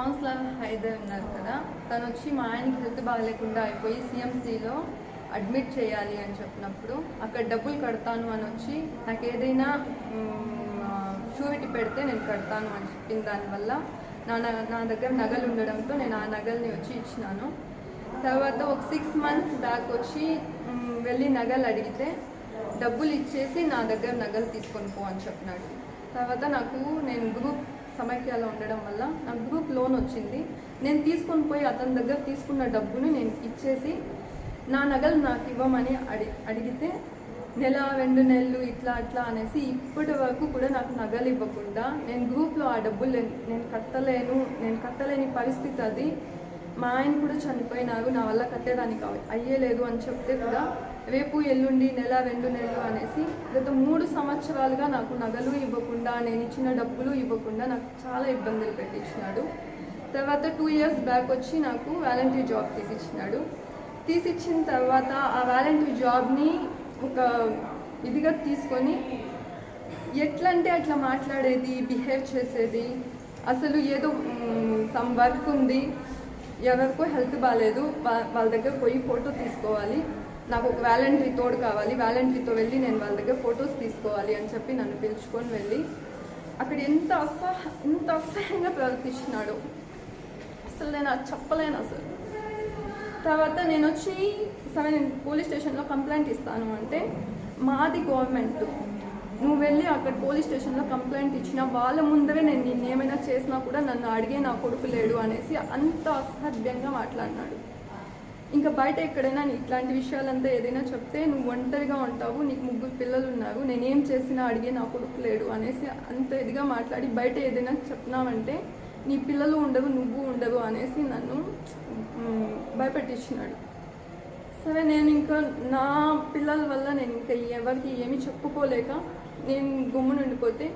Councillor Hyder ఉన్నారు కదా తను వచ్చి మా ఆయనకి హెల్త్ బాగాలేకుండా అయిపోయి సిఎంసిలో అడ్మిట్ చేయాలి అని చెప్పినప్పుడు అక్కడ డబ్బులు కడతాను అని వచ్చి నాకు ఏదైనా షూరిటీ పెడితే నేను కడతాను అని చెప్పిన దానివల్ల నా న- నా దగ్గర నగలు ఉండడంతో నేను ఆ నగల్ని వచ్చి ఇచ్చినాను. తర్వాత ఒక సిక్స్ మంత్స్ బ్యాక్ వచ్చి వెళ్ళి నగలు అడిగితే డబ్బులు ఇచ్చేసి నా దగ్గర నగలు తీసుకొని పో అని చెప్పినాడు. తర్వాత నాకు నేను గ్రూప్ సమైక్యాలో ఉండడం వల్ల నాకు గ్రూప్ లోన్ వచ్చింది. నేను తీసుకొని పోయి అతని దగ్గర తీసుకున్న డబ్బును నేను ఇచ్చేసి నా నగలు నాకు ఇవ్వమని అడి అడిగితే నెల రెండు నెలలు ఇట్లా అట్లా అనేసి ఇప్పటి వరకు కూడా నాకు నగలు ఇవ్వకుండా నేను గ్రూప్లో ఆ డబ్బులు నేను కట్టలేను నేను కట్టలేని పరిస్థితి అది. మా ఆయన కూడా చనిపోయినారు నా వల్ల కట్టేదానికి అయ్యేలేదు అని చెప్తే కూడా రేపు ఎల్లుండి నెల రెండు నెలలు అనేసి గత మూడు సంవత్సరాలుగా నాకు నగలు ఇవ్వకుండా నేను ఇచ్చిన డబ్బులు ఇవ్వకుండా నాకు చాలా ఇబ్బందులు పెట్టించినాడు. తర్వాత టూ ఇయర్స్ బ్యాక్ వచ్చి నాకు వాలంటీర్ జాబ్ తీసిచ్చినాడు. తీసిచ్చిన తర్వాత ఆ వాలంటీర్ జాబ్ని ఒక ఇదిగా తీసుకొని ఎట్లా అంటే అట్లా మాట్లాడేది బిహేవ్ చేసేది. అసలు ఏదో సమ్ వర్క్ ఉంది. ఎవరికో హెల్త్ బాగాలేదు వా- వాళ్ళ దగ్గర పోయి ఫోటో తీసుకోవాలి. నాకు ఒక వ్యాలంటరీ తోడు కావాలి వ్యాలంటరీతో వెళ్ళి నేను వాళ్ళ దగ్గర ఫొటోస్ తీసుకోవాలి అని చెప్పి నన్ను పిలుచుకొని వెళ్ళి అక్కడ ఎంత అసహ ఎంత అసహ్యంగా ప్రవర్తించినాడు. అసలు నేను అది చెప్పలేను అసలు. తర్వాత నేను వచ్చి సరే నేను పోలీస్ స్టేషన్లో కంప్లైంట్ ఇస్తాను అంటే మాది గవర్నమెంట్. నువ్వు వెళ్ళి అక్కడ పోలీస్ స్టేషన్లో కంప్లైంట్ ఇచ్చిన వాళ్ళ ముందరే నేను నిన్న ఏమైనా చేసినా కూడా నన్ను అడిగే నా కొడుకు లేడు అనేసి అంత అసభ్యంగా మాట్లాడినాడు. ఇంకా బయట ఎక్కడైనా నీ ఇట్లాంటి విషయాలంతా ఏదైనా చెప్తే నువ్వు ఒంటరిగా ఉంటావు నీకు ముగ్గురు పిల్లలు ఉన్నారు నేనేం చేసినా అడిగే నా కొడుకు లేడు అనేసి అంత ఇదిగా మాట్లాడి బయట ఏదైనా చెప్పినావంటే నీ పిల్లలు ఉండవు నువ్వు ఉండవు అనేసి నన్ను భయపెట్టించినాడు. సరే నేను ఇంకా నా పిల్లల వల్ల నేను ఇంకా ఎవరికి ఏమి చెప్పుకోలేక నేను గమ్మున నుండిపోతే